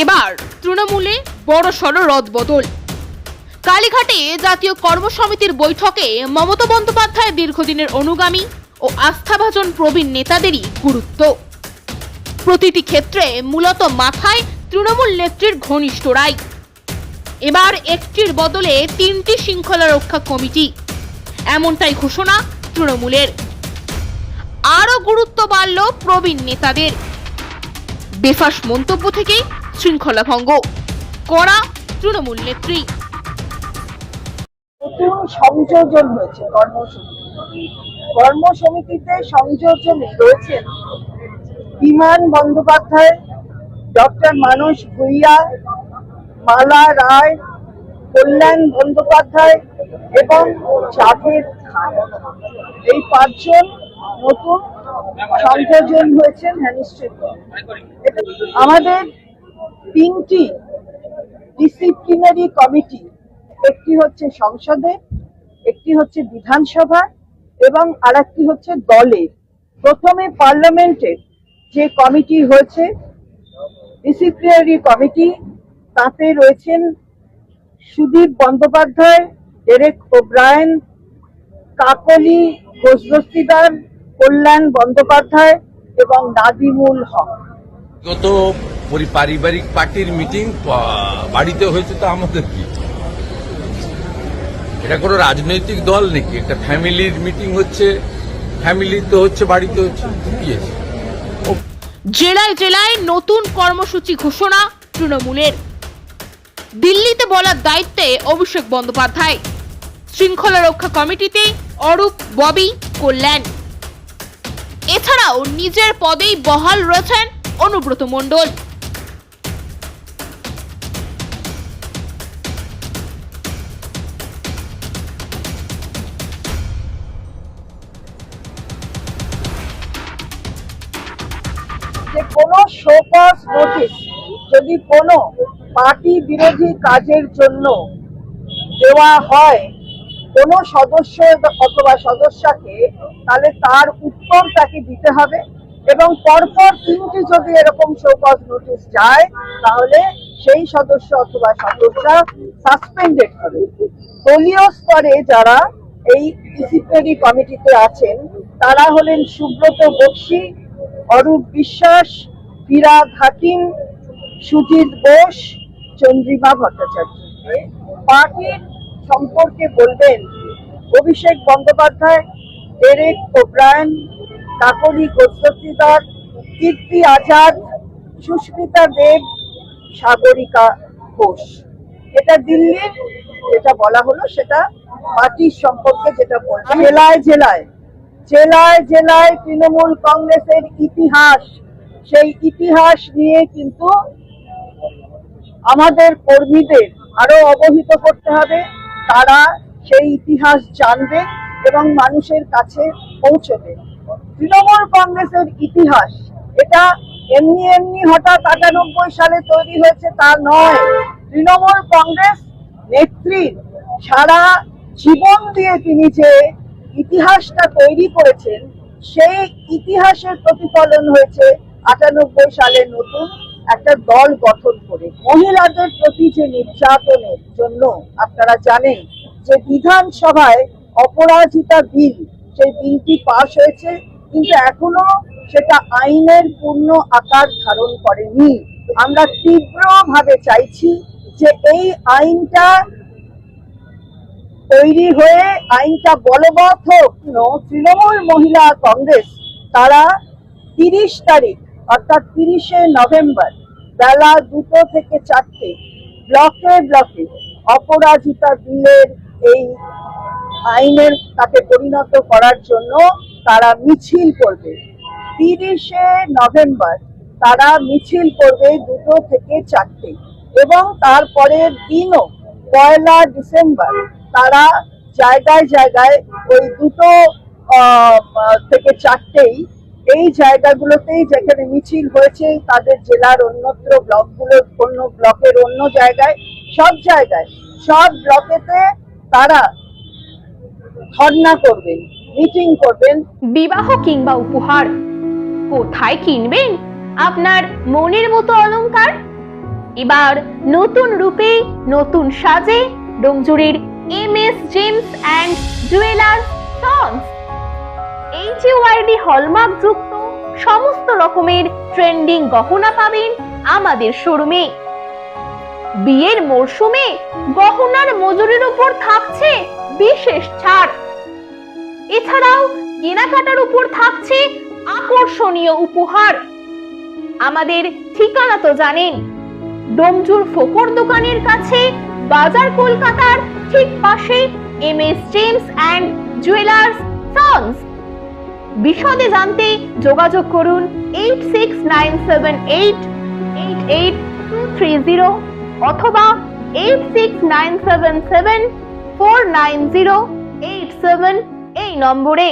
এবার তৃণমূলে বড় সড় রদবদল কালীঘাটে জাতীয় কর্মসমিতির বৈঠকে মমতা বন্দ্যোপাধ্যায় দীর্ঘদিনের অনুগামী ও আস্থাভাজন প্রবীণ নেতাদেরই গুরুত্ব। প্রতিটি ক্ষেত্রে মূলত মাথায় তৃণমূল নেত্রীর ঘনিষ্ঠরাই এবার একটির বদলে তিনটি শৃঙ্খলা রক্ষা কমিটি। এমনটাই ঘোষণা তৃণমূলের। আরও গুরুত্ব বাড়ল প্রবীণ নেতাদের। বেফাস মন্তব্য থেকে শৃঙ্খলা ভঙ্গ করা তৃণমূল নেত্রী। নতুন সংযোজন হয়েছে কর্মসমিতি কর্মসমিতিতে সংযোজনে রয়েছেন বিমান বন্দ্যোপাধ্যায়, ডক্টর মানস ভুইয়া, মালা রায়, কল্যাণ বন্দ্যোপাধ্যায় এবং জাভেদ খান। এই পাঁচজন নতুন সংযোজন হয়েছেন হ্যানিস্ট্রিত আমাদের তিনটি ডিসিপ্লিনারি কমিটি একটি হচ্ছে সংসদে, একটি হচ্ছে বিধানসভা এবং আরেকটি হচ্ছে দলের প্রথমে পার্লামেন্টের যে কমিটি হয়েছে ডিসিপ্লিনারি কমিটি তাতে রয়েছেন সুদীপ বন্দ্যোপাধ্যায় ডেরেক ওব্রায়ন, কাকলি ঘোষদস্তিদার কল্যাণ বন্দ্যোপাধ্যায় এবং নাদিমুল হক। গত পারিবারিক পার্টির মিটিং বাড়িতে হয়েছে তো আমাদের কি? এটা কোনো রাজনৈতিক দল নাকি? একটা ফ্যামিলির মিটিং হচ্ছে ফ্যামিলিতে হচ্ছে, বাড়িতে হচ্ছে কি আছে। জেলায় জেলায় নতুন কর্মসূচি ঘোষণা তৃণমূলের। দিল্লিতে বলার দায়িত্বে অভিষেক বন্দ্যোপাধ্যায়। শৃঙ্খলা রক্ষা কমিটিতে অরূপ ববি কল্যাণ। এছাড়াও নিজের পদেই বহাল রয়েছেন অনুব্রত মণ্ডল। কোনো নোটিশ যদি কোনো পার্টি বিরোধী কাজের জন্য দেওয়া হয়, কোনো সদস্য অথবা সদস্যকে, তাহলে তার উত্তর তাকে দিতে হবে? এবং পরপর তিনটি যদি এরকম শোকজ নোটিশ যায়, তাহলে সেই সদস্য অথবা সদস্যা সাসপেন্ডেড হবে। দলীয় স্তরে যারা এই ডিসিপ্লিনারি কমিটিতে আছেন, তারা হলেন সুব্রত বক্সি, অরূপ বিশ্বাস ফিরাদ হাকিম সুজিত বোস, চন্দ্রিমা ভট্টাচার্য। পার্টির সম্পর্কে বলবেন, অভিষেক বন্দ্যোপাধ্যায় ডেরেক ওব্রায়ন কাকলি গোস্বতীদার কীর্তি আজাদ সুস্মিতা দেব সাগরিকা ঘোষ। এটা দিল্লির যেটা বলা হলো সেটা পার্টির সম্পর্কে যেটা বলছে জেলায় জেলায়। জেলায় জেলায় তৃণমূল কংগ্রেসের ইতিহাস সেই ইতিহাস নিয়ে কিন্তু আমাদের কর্মীদের আরও অবহিত করতে হবে। তারা সেই ইতিহাস জানবে এবং মানুষের কাছে পৌঁছবে। তৃণমূল কংগ্রেসের ইতিহাস। এটা এমনি এমনি হঠাৎ আটানব্বই সালে তৈরি হয়েছে তা নয়। তৃণমূল কংগ্রেস নেত্রীর সারা জীবন দিয়ে তিনি যে ইতিহাসটা তৈরি করেছেন, সেই ইতিহাসের প্রতিফলন হয়েছে আটানব্বই সালে নতুন একটা দল গঠন করে। মহিলাদের প্রতি যে নির্যাতনের জন্য আপনারা জানেন যে বিধানসভায় অপরাজিতা বিল, সেই বিলটি পাশ হয়েছে কিন্তু এখনও সেটা আইনের পূর্ণ আকার ধারণ করেনি। আমরা তীব্রভাবে চাইছি যে এই আইনটা তৈরি হয়ে, আইনটা বলবৎ হোক, তৃণমূল মহিলা কংগ্রেস, তারা তিরিশ তারিখ, অর্থাৎ তিরিশে নভেম্বর বেলা দুটো থেকে চারটে, ব্লকে ব্লকে অপরাজিতা বিলের এই আইনের তাকে পরিণত করার জন্য তারা মিছিল করবে। তিরিশে নভেম্বর তারা মিছিল করবে দুটো থেকে চারটে এবং তারপরের দিনও পয়লা ডিসেম্বর তারা জায়গায় জায়গায় ওই দুটো থেকে চারটেই এই জায়গাগুলোতেই যেখানে মিছিল হয়েছে তাদের জেলার অন্যত্র ব্লকগুলোর অন্য ব্লকের অন্য জায়গায় সব জায়গায়, সব ব্লকেতে তারা ধর্ণা করবেন মিটিং করবেন। বিবাহ কিংবা উপহার, কোথায় কিনবেন? আপনার মনের মতো অলংকার? এবার নতুন রূপে, নতুন সাজে ডোমজুরির M S gems and jewellers sons. HUID hallmark যুক্ত সমস্ত রকমের ট্রেন্ডিং গহনা পাবেন আমাদের শোরুমে। বিয়ের মরশুমে গহনার মজুরির উপর থাকছে বিশেষ ছাড়। এছাড়াও কেনাকাটার উপর থাকছে আকর্ষণীয় উপহার। আমাদের ঠিকানা তো জানেন, ডোমজুর ফোকর দোকানের কাছে, বাজার কলকাতার ঠিক পাশে M S gems and jewellers sons. বিশদে জানতে যোগাযোগ করুন eight six nine seven eight eight eight two three zero অথবা eight six nine seven seven four nine zero eight seven এই নম্বরে।